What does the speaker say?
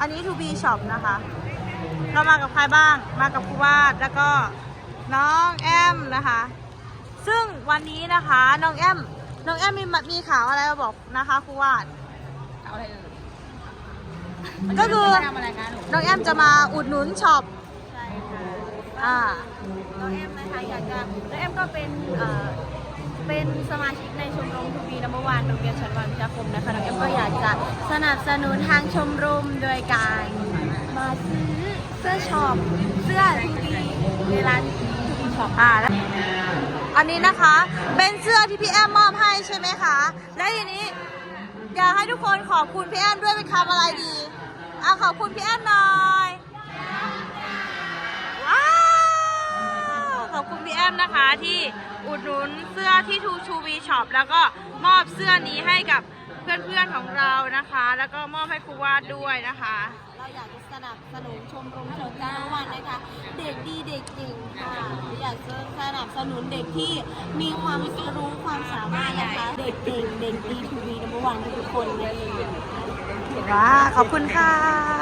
อันนี้ To B Shop นะคะ เรามากับใครบ้าง มากับครูวาดแล้วก็น้องแอมนะคะ ซึ่งวันนี้นะคะน้องแอม น้องแอมมีมีข่าวอะไรมาบอกนะคะครูวาด เอาอะไรเอ่ยก็คือทำอะไรคะหนูน้องแอมจะมาอุดหนุนช็อป ใช่ค่ะอ่า น้องแอมนะคะอยากจะน้องแอมก็เป็นเอ่อ เป็นสมาชิกในชมรมทูบีนัมเบอร์วันโรงเรียนชั้นวันพิทยาคมนะคะน้องแอมก็อยากจะสนับสนุนทางชมรมโดยการมาซื้อเสื้อช็อปเสื้อทูบีในร้านทูบีช็อปอ่าแล้วอันนี้นะคะเป็นเสื้อที่พี่แอมมอบให้ใช่ไหมคะ และทีนี้อยากให้ทุกคนขอบคุณพี่แอมด้วยเป็นคำอะไรดีอะขอบคุณพี่แอมหน่อย มนะคะที่อุดหนุนเสื้อที่ทูชูวีช็อปแล้วก็มอบเสื้อนี้ให้กับเพื่อนๆของเรานะคะ แล้วก็มอบให้ครูวาดด้วยนะคะ เราอยากจะสนับสนุนชมรมชมรมวันนะคะ เด็กดีเด็กเก่งค่ะอยากจะสนับสนุนเด็กที่มีความรู้ความสามารถนะคะ เด็กเก่งเด็กดีทูบีนัมเบอร์วันทุกคนเลยว้าขอบคุณค่ะ